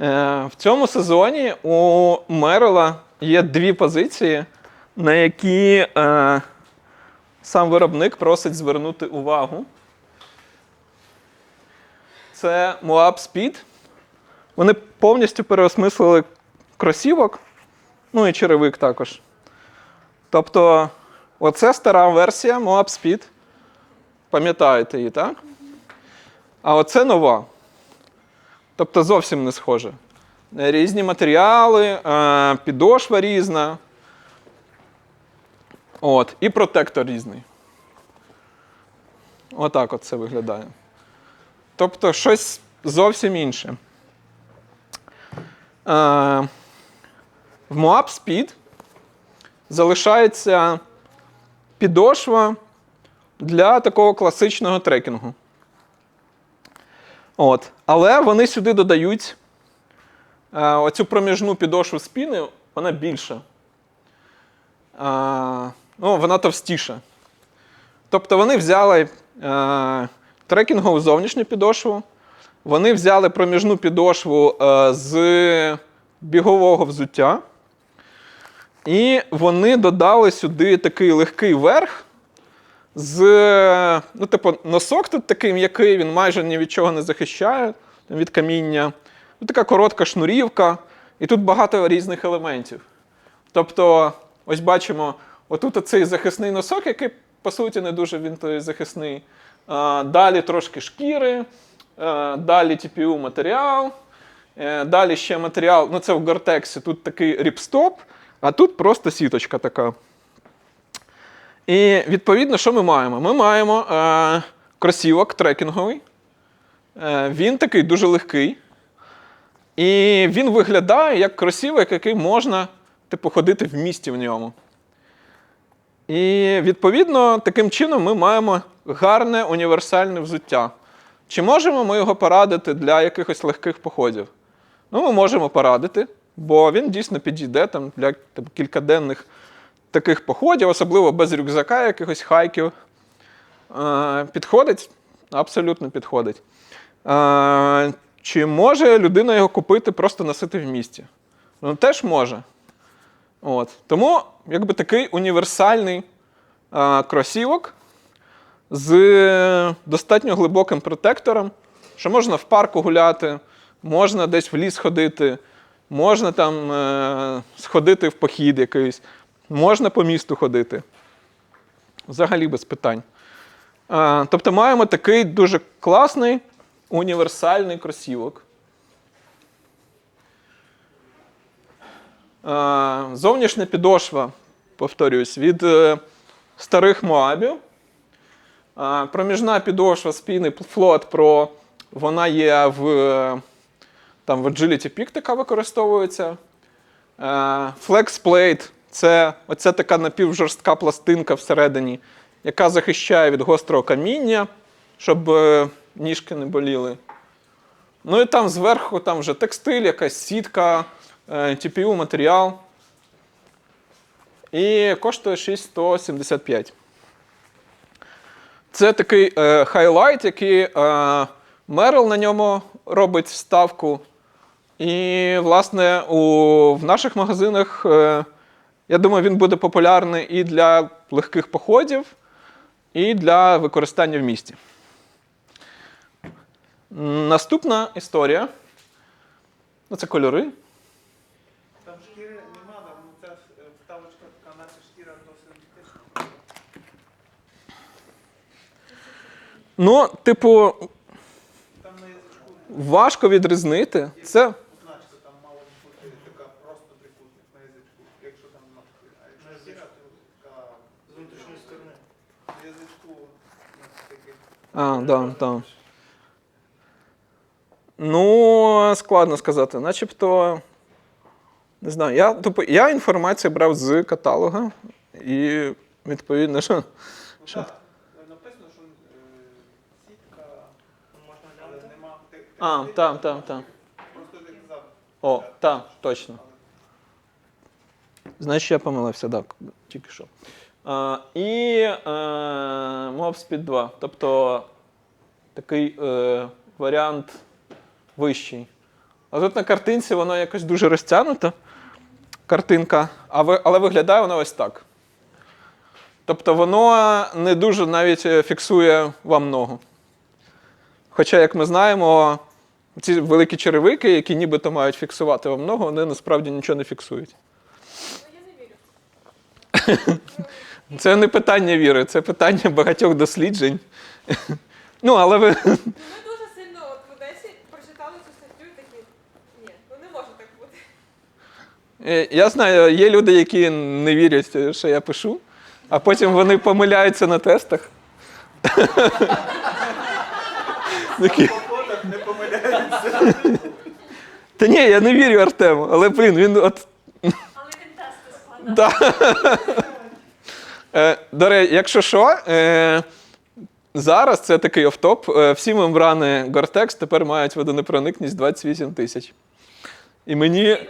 Е, в цьому сезоні у Мерила є дві позиції, на які е, сам виробник просить звернути увагу. Це Moab Speed. Вони повністю переосмислили кросівок, ну і черевик також. Тобто, оце стара версія Moab Speed. Пам'ятаєте її, так? А оце нова. Тобто зовсім не схоже. Різні матеріали, е, підошва різна. От, і протектор різний. Отак от це виглядає. Тобто щось зовсім інше. Е, в Moab Speed залишається підошва для такого класичного трекінгу. От. Але вони сюди додають е, оцю проміжну підошву спіни, вона більша. Е, ну, вона товстіша. Тобто вони взяли е, трекінгову зовнішню підошву, вони взяли проміжну підошву е, з бігового взуття. І вони додали сюди такий легкий верх з. Ну, типу, носок тут такий м'який, він майже ні від чого не захищає від каміння. Така коротка шнурівка, і тут багато різних елементів. Тобто, ось бачимо, отут цей захисний носок, який, по суті, не дуже він той захисний. Далі трошки шкіри, далі TPU матеріал. е, Далі ще матеріал, ну це в Гортексі, тут такий ріпстоп, а тут просто сіточка така. І відповідно, що ми маємо? Ми маємо е, кросівок трекінговий. Е, він такий дуже легкий. І він виглядає як кросівок, який можна типу, ходити в місті в ньому. І відповідно, таким чином ми маємо гарне універсальне взуття. Чи можемо ми його порадити для якихось легких походів? Ну, ми можемо порадити, бо він дійсно підійде там, для там, кількаденних таких походів, особливо без рюкзака, якихось хайків. Е, підходить? Абсолютно підходить. Чи може людина його купити, просто носити в місті? Ну, теж може. От. Тому, якби такий універсальний е, кросівок з достатньо глибоким протектором, що можна в парку гуляти, можна десь в ліс ходити, можна там е, сходити в похід якийсь, можна по місту ходити. Взагалі без питань. Е, тобто маємо такий дуже класний універсальний кросівок. Е, Зовнішня підошва, повторюсь, від е, старих Моабів. Е, Проміжна підошва спіни Float Pro, вона є в, там, в Agility Peak така використовується. Е, Flex Plate це оця така напівжорстка пластинка всередині, яка захищає від гострого каміння, щоб ніжки не боліли. Ну і там зверху там вже текстиль, якась сітка, е, TPU матеріал. І коштує 6175. Це такий е, хайлайт, який е, Мерл на ньому робить ставку. І, власне, у, в наших магазинах, е, я думаю, він буде популярний і для легких походів, і для використання в місті. Наступна історія. Ну, це кольори. Там шкіри нема, там ця е, вставочка така, наче шкіра до синтетична. Ну, типу, Там на язичку важко відрізнити. Це позначка, там мало бути така просто трикутник на язичку, якщо там нема шкіри. А якщо шкіра, то така з внутрішньої сторони. На язичку у. А, да, так. Ну, складно сказати. Начебто. Не знаю, я, тобто, я інформацію брав з каталога, і відповідно, що. Ну Що? так, написано, що е, сітка, можна але нема. А, там, там, там. Просто ти казав. О, так, точно. Значить, я помилився, так, тільки що. А, і е, Speed 2. Тобто такий е, варіант вищий. А тут на картинці воно якось дуже розтягнуто. Картинка, але виглядає воно ось так. Тобто воно не дуже навіть е, фіксує вам ногу. Хоча, як ми знаємо, ці великі черевики, які нібито мають фіксувати вам ногу, вони насправді нічого не фіксують. Ну, я не вірю. Це не питання віри, це питання багатьох досліджень. Ну, але ви. Ну, ми дуже сильно от в Одесі прочитали цю статтю і такі, ні, ну не може так бути. Е, Я знаю, є люди, які не вірять, е, що я пишу, а потім вони помиляються на тестах. Не помиляються. Та ні, я не вірю Артему, але блін, він от. Але він тести складав. Да. Е, До речі, якщо що, е, зараз це такий офтоп. е, Всі мембрани Gore-Tex тепер мають водонепроникність 28 тисяч. І мені е,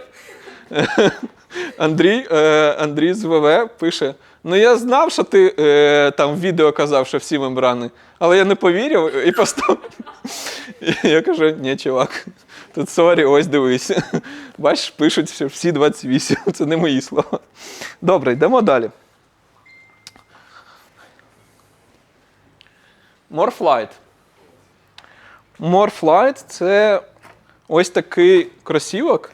Андрій, е, Андрій з ВВ пише: ну я знав, що ти е, там в відео казав, що всі мембрани, але я не повірив і поставив. Я кажу, ні, чувак, тут сорі, ось дивись. Бачиш, пишуть, що всі 28. Це не мої слова. Добре, йдемо далі. Morflight. Morflight це ось такий кросівок.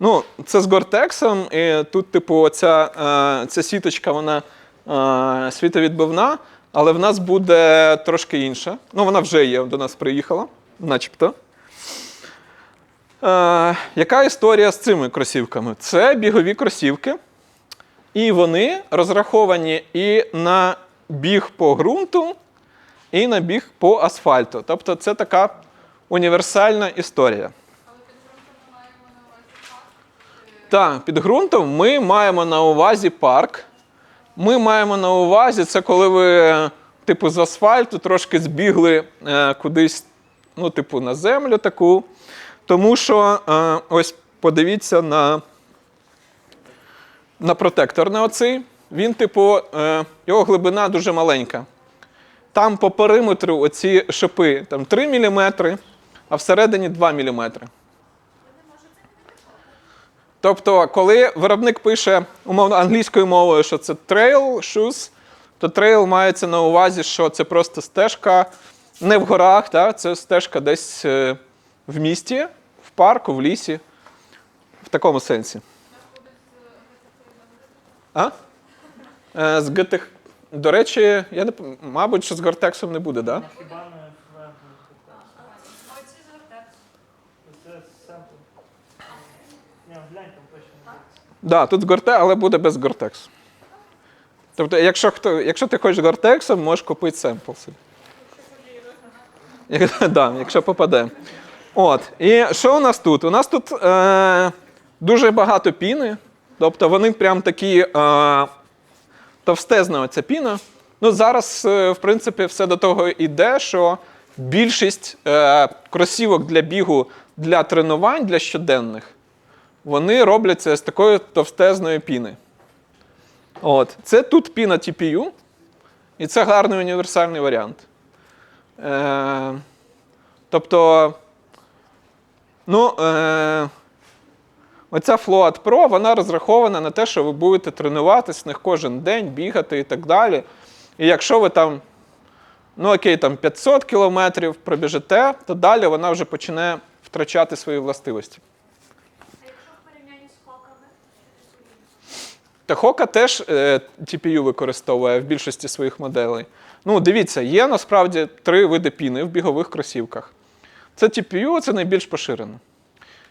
Ну, це з Гортексом, і тут, типу, оця, е, ця сіточка, вона е, світовідбивна, але в нас буде трошки інша. Ну, вона вже є, до нас приїхала, начебто. Е, яка історія з цими кросівками? Це бігові кросівки, і вони розраховані і на біг по ґрунту, і на біг по асфальту. Тобто це така універсальна історія. Так, під ґрунтом ми маємо на увазі парк. Ми маємо на увазі це коли ви, типу, з асфальту трошки збігли е, кудись, ну, типу, на землю таку. Тому що е, ось подивіться на, на протектор на оцей. Він, типу, е, його глибина дуже маленька. Там по периметру оці шипи там 3 мм, а всередині 2 мм. Тобто, коли виробник пише умовно англійською мовою, що це trail shoes, то трейл мається на увазі, що це просто стежка не в горах, та, це стежка десь е, в місті, в парку, в лісі. В такому сенсі. А? Е, З GTX. До речі, я не, мабуть, що з Гортексом не буде, так? Да? Хіба не фрагмент? Оці з Гортекс. Це семпл. Ні, глянь, там точно не буде. Да, тут Горте, але буде без Гортексу. Тобто, якщо, хто, якщо ти хочеш Гортексом, можеш купити семпл собі. Як- Да, якщо попаде. От. І що у нас тут? У нас тут е, дуже багато піни. Тобто вони прям такі е, товстезна оця піна. Ну, зараз, е, в принципі, все до того йде, що більшість е, кросівок для бігу для тренувань, для щоденних, вони робляться з такої товстезної піни. От. Це тут піна TPU, і це гарний універсальний варіант. Е, тобто, ну, е, оця Float Pro, вона розрахована на те, що ви будете тренуватись в них кожен день, бігати і так далі. І якщо ви там, ну окей, там 500 кілометрів пробіжите, то далі вона вже почне втрачати свої властивості. А якщо в порівнянні з хоками? Та Хока теж е, TPU використовує в більшості своїх моделей. Ну, дивіться, є насправді три види піни в бігових кросівках. Це TPU, це найбільш поширено.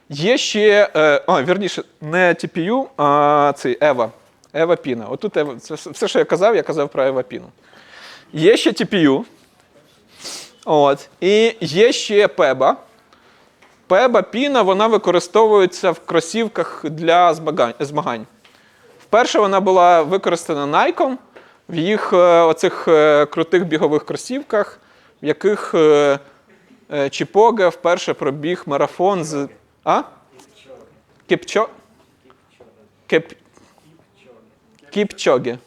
Є ще, е, а, вірніше, не TPU, а цей EVA. EVA піна. Отут EVA, це все- що я казав, я казав про EVA піну. Є ще TPU. От. І є ще PEBA. PEBA піна вона використовується в кросівках для змагань. Вперше вона була використана Nike в їх е, оцих е, крутих бігових кросівках, в яких е, Чіпоге вперше пробіг марафон з. А? Кіпчо? Кеп... Кіпчоге.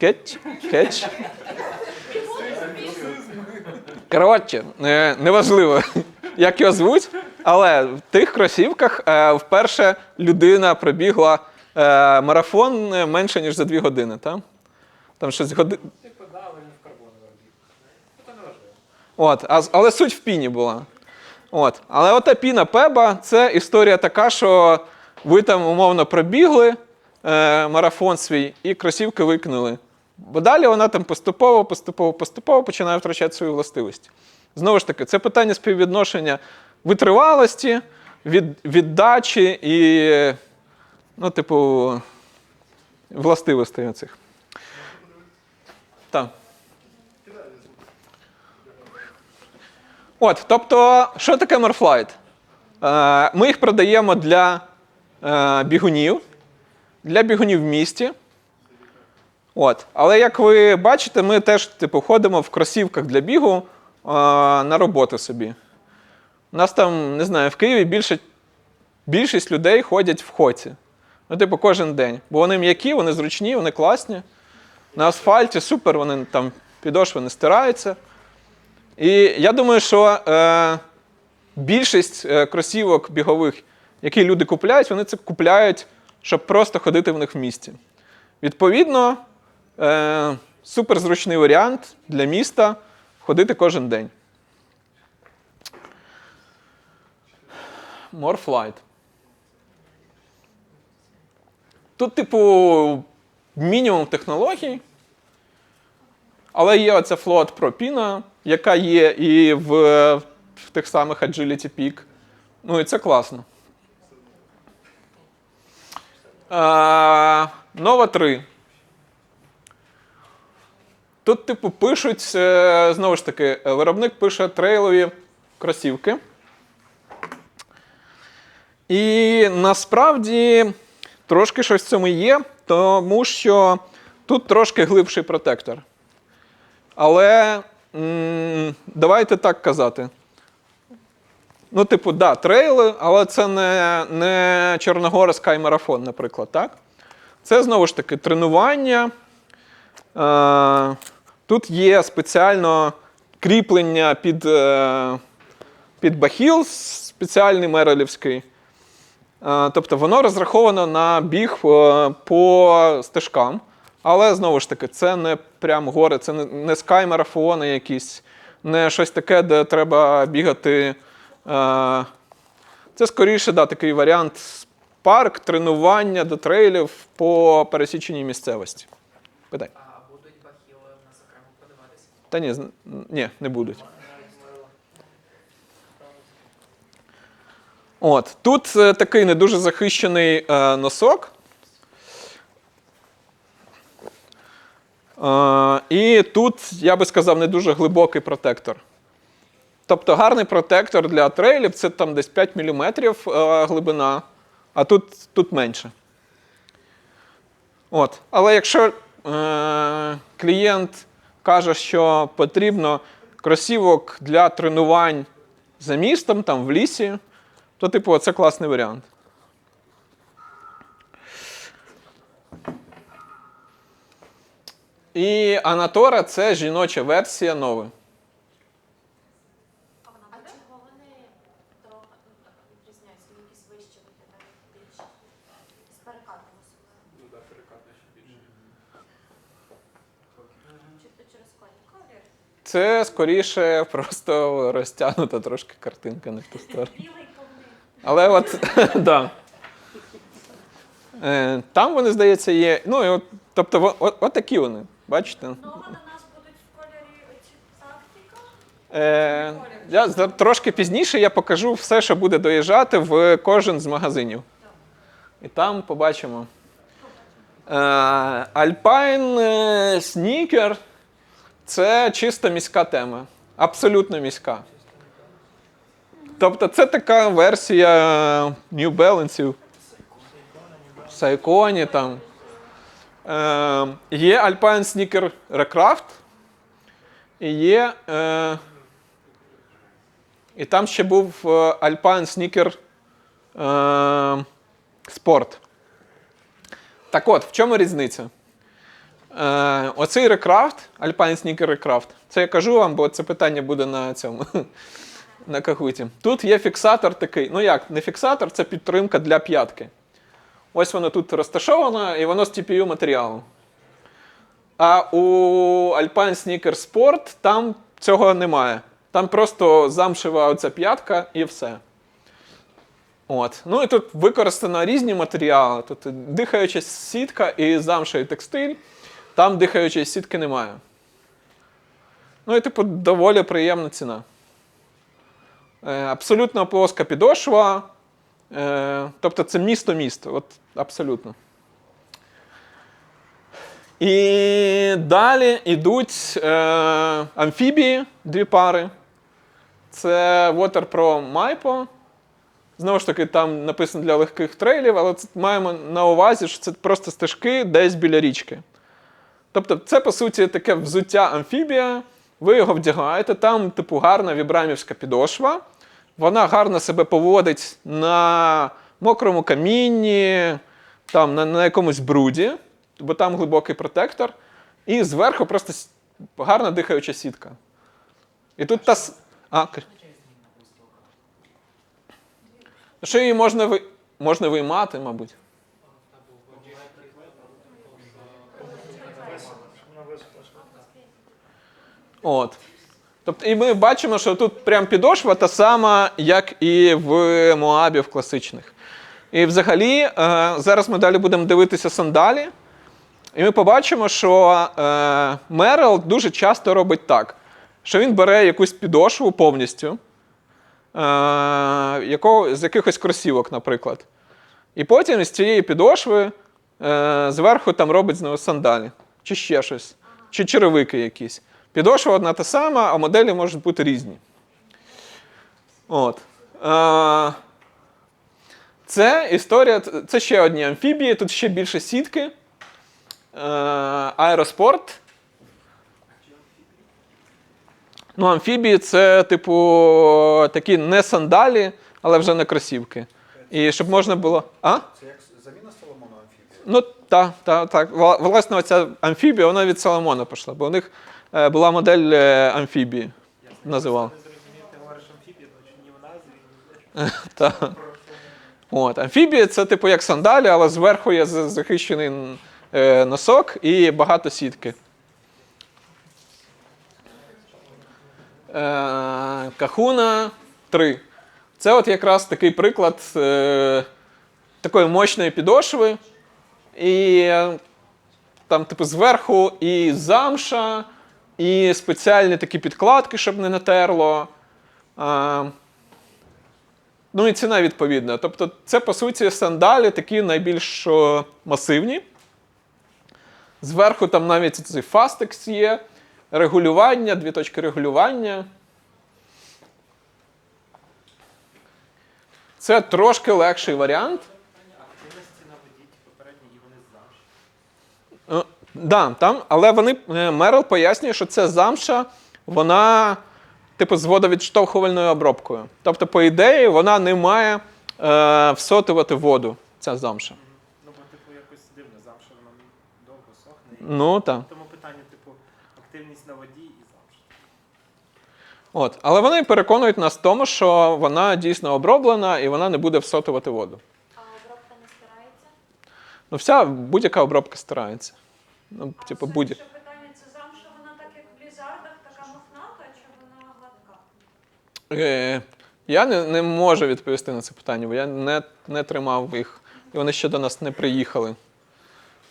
Кетч? Кетч? Коротше, неважливо. як його звуть, але в тих кросівках вперше людина пробігла е, марафон е, менше, ніж за дві години. Та? Там щось годи... Типу, да, але не в карбоновий бік. Ну. От, а, але суть в піні була. От. Але ота піна Пеба це історія така, що ви там умовно пробігли е, марафон свій і кросівки викинули. Бо далі вона там поступово, поступово, поступово починає втрачати свою властивість. Знову ж таки, це питання співвідношення витривалості, від, віддачі і, ну, типу, властивостей оцих. Так. От, тобто, що таке Morflight? Е, ми їх продаємо для е, бігунів, для бігунів в місті. От. Але як ви бачите, ми теж типу, ходимо в кросівках для бігу е, на роботу собі. У нас там, не знаю, в Києві більше, більшість людей ходять в хоці. Ну, типу, кожен день. Бо вони м'які, вони зручні, вони класні. На асфальті супер, вони там підошви не стираються. І я думаю, що е, більшість е, кросівок бігових, які люди купляють, вони це купляють, щоб просто ходити в них в місті. Відповідно, е, суперзручний варіант для міста ходити кожен день. Morflight. Тут, типу, мінімум технологій. Але є оця Pro Pina, яка є і в, в тих самих Agility Peak. Ну і це класно. А, Nova 3. Тут, типу, пишуть, е, знову ж таки, виробник пише трейлові кросівки. І насправді трошки щось в цьому є, тому що тут трошки глибший протектор. Але давайте так казати. Ну, типу, да, трейли, але це не, не Чорногора Marathon, наприклад, так? Це знову ж таки тренування. Е, тут є спеціально кріплення під, е, під бахіл спеціальний мерелівський. Е, тобто воно розраховано на біг е, по стежкам. Але знову ж таки, це не прям гори, це не, скай-марафони якісь, не щось таке, де треба бігати. Е, це скоріше да, такий варіант парк, тренування до трейлів по пересіченій місцевості. Питай. А будуть бахіли в нас окремо подаватися? Та ні, ні, не будуть. От, тут е, такий не дуже захищений е, носок. Е, і тут, я би сказав, не дуже глибокий протектор. Тобто гарний протектор для трейлів це там десь 5 мм е, глибина, а тут, тут менше. От. Але якщо е, клієнт каже, що потрібно кросівок для тренувань за містом, там в лісі, то, типу, це класний варіант. І Анатора це жіноча версія нови. А чого вони трохи ну, відрізняються? Якісь вищі виглядають більше з перекатом особливо. Чи то через колір? Це скоріше просто розтягнута трошки картинка не в ту сторону. Але от, да. Е, Там вони, здається, є. Ну, і от, тобто, во- от, от такі вони. Бачите? Нова на нас будуть в кольорі оці тактика. Е, я за- трошки пізніше я покажу все, що буде доїжджати в кожен з магазинів. І там побачимо. Е, Alpine е, Sneaker це чисто міська тема. Абсолютно міська. Тобто це така версія New Balance, Сайконі там. Е, є Alpine Sneaker Recraft. І є. Е, і там ще був е, Alpine Sneaker е, Sport. Так от, в чому різниця? Е, оцей рекрафт, Alpine Sneaker Recraft, це я кажу вам, бо це питання буде на цьому. На кагуті. Тут є фіксатор такий. Ну як, не фіксатор, це підтримка для п'ятки. Ось воно тут розташовано, і воно з TPU матеріалу. А у Alpine Sneaker Sport там цього немає. Там просто замшева оця п'ятка і все. От. Ну і тут використано різні матеріали. Тут дихаюча сітка і замшевий текстиль. Там дихаючої сітки немає. Ну і, типу, доволі приємна ціна. Е, абсолютно плоска підошва. Е, тобто це місто-місто. От абсолютно. І далі йдуть е, амфібії, дві пари. Це Water Pro Maipo. Знову ж таки, там написано для легких трейлів, але це маємо на увазі, що це просто стежки десь біля річки. Тобто, це, по суті, таке взуття амфібія. Ви його вдягаєте, там, типу, гарна вібрамівська підошва. Вона гарно себе поводить на мокрому камінні, там, на, на якомусь бруді, бо там глибокий протектор. І зверху просто гарна дихаюча сітка. І тут та. А, що її можна, ви... можна виймати, мабуть. От. Тобто, і ми бачимо, що тут прям підошва та сама, як і в Моабі в класичних. І взагалі, е, зараз ми далі будемо дивитися сандалі. І ми побачимо, що е, Мерел дуже часто робить так, що він бере якусь підошву повністю, е, з якихось кросівок, наприклад. І потім з цієї підошви зверху там робить знову сандалі, чи ще щось, чи черевики якісь. Підошва одна та сама, а моделі можуть бути різні. От. Е, це історія, це ще одні амфібії, тут ще більше сітки. Е, аероспорт. Ну, амфібії це, типу, такі не сандалі, але вже не кросівки. І щоб можна було. А? Це як заміна Соломону амфібії? Ну, так, так, так. Вла- Власне, оця амфібія, вона від Соломона пішла, бо у них е, була модель е, амфібії. Ні Так. От. Амфібія це типу як сандалі, але зверху є захищений е, носок і багато сітки. Кахуна 3. Це от якраз такий приклад такої мощної підошви. І е, там, типу, зверху і замша, і спеціальні такі підкладки, щоб не натерло. Е, Ну і ціна відповідна. Тобто, це, по суті, сандалі такі найбільш масивні. Зверху там навіть цей фастекс є, регулювання, дві точки регулювання. Це трошки легший варіант. активності на воді, ті попередні, і вони замші. Ну, да, там, але вони, е, Мерл пояснює, що це замша, вона, типу, з водовідштовхувальною обробкою. Тобто, по ідеї, вона не має е, всотувати воду, ця замша. Ну, бо, типу, якось дивно, замша вона довго сохне. і- Ну, так. Тому питання, типу, активність на воді і замша. От. Але вони переконують нас в тому, що вона дійсно оброблена і вона не буде всотувати воду. А обробка не стирається? Ну, вся будь-яка обробка старається. Ну, типу, будь Ще питання, це замша, вона так як в лізардах, така мохната, чи вона гладка? Е, я не, не можу відповісти на це питання, бо я не, не тримав їх, і вони ще до нас не приїхали.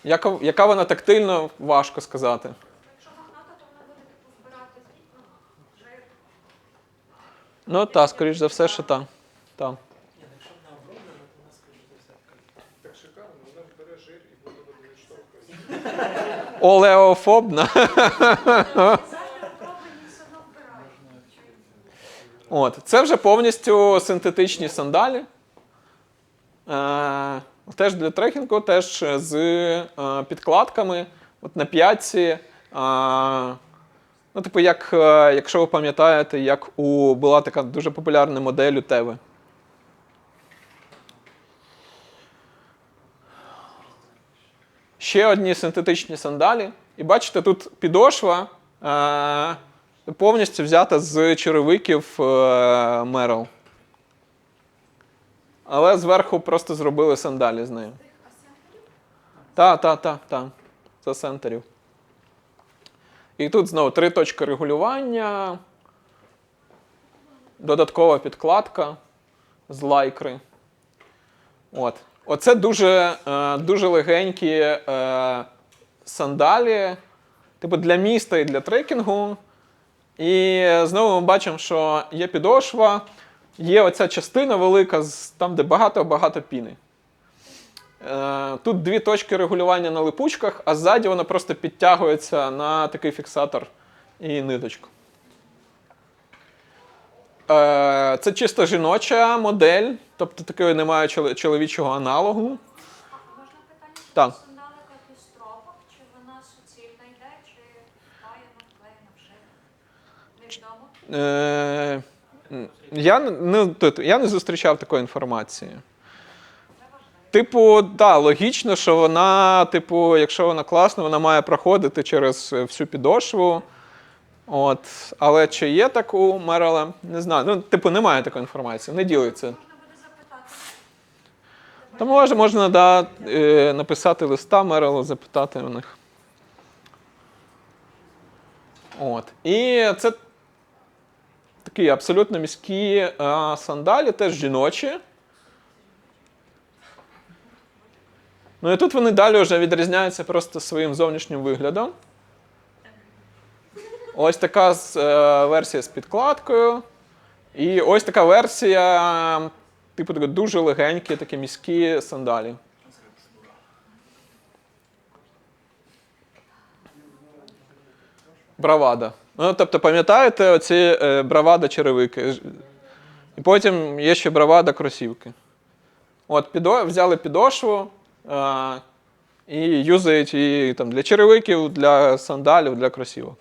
Яка, яка вона тактильно, важко сказати. Якщо мохната, то вона буде типу збирати ну, жир. Ну, так, скоріш за все, що так. Та. Ні, ну, якщо вона оброблена, то вона, скоріш за все, така. Так шикарно, вона ж бере жир і буде відштовхує. Олеофобна. От, це вже повністю синтетичні сандалі. Е, теж для трекінгу, теж з е, підкладками. От на п'ятці. Е, ну, типу, як, е, якщо ви пам'ятаєте, як у була така дуже популярна модель у Теви. Ще одні синтетичні сандалі. І бачите, тут підошва е, повністю взята з черевиків е, Merrell. Але зверху просто зробили сандалі з нею. Так, так, так, так. Це центрів. І тут знову три точки регулювання, додаткова підкладка з лайкри. От. Оце дуже, е, дуже легенькі е, сандалі, типу для міста і для трекінгу. І знову ми бачимо, що є підошва, є оця частина велика, там, де багато-багато піни. Е, Тут дві точки регулювання на липучках, а ззаді вона просто підтягується на такий фіксатор і ниточку. Е, Це чисто жіноча модель, тобто такої немає чоло- чоловічого аналогу. Можна питання, Так. сандалика чи вона суцільна йде, чи впаяна, вклеєна, вшита? Я, не- я не зустрічав такої інформації. Типу, да, логічно, що вона, типу, якщо вона класна, вона має проходити через всю підошву. От. Але чи є так у Мерела? Не знаю. Ну, типу, немає такої інформації, не ділиться. Та може, можна да, е, написати листа Мерелу, запитати у них. От. І це такі абсолютно міські е, сандалі, теж жіночі. Ну і тут вони далі вже відрізняються просто своїм зовнішнім виглядом. Ось така е, версія з підкладкою. І ось така версія, типу, дуже легенькі, такі міські сандалі. Бравада. Ну, тобто, пам'ятаєте оці е, бравада черевики? І потім є ще бравада кросівки. От, підо, взяли підошву е, і юзають її там, для черевиків, для сандалів, для кросівок.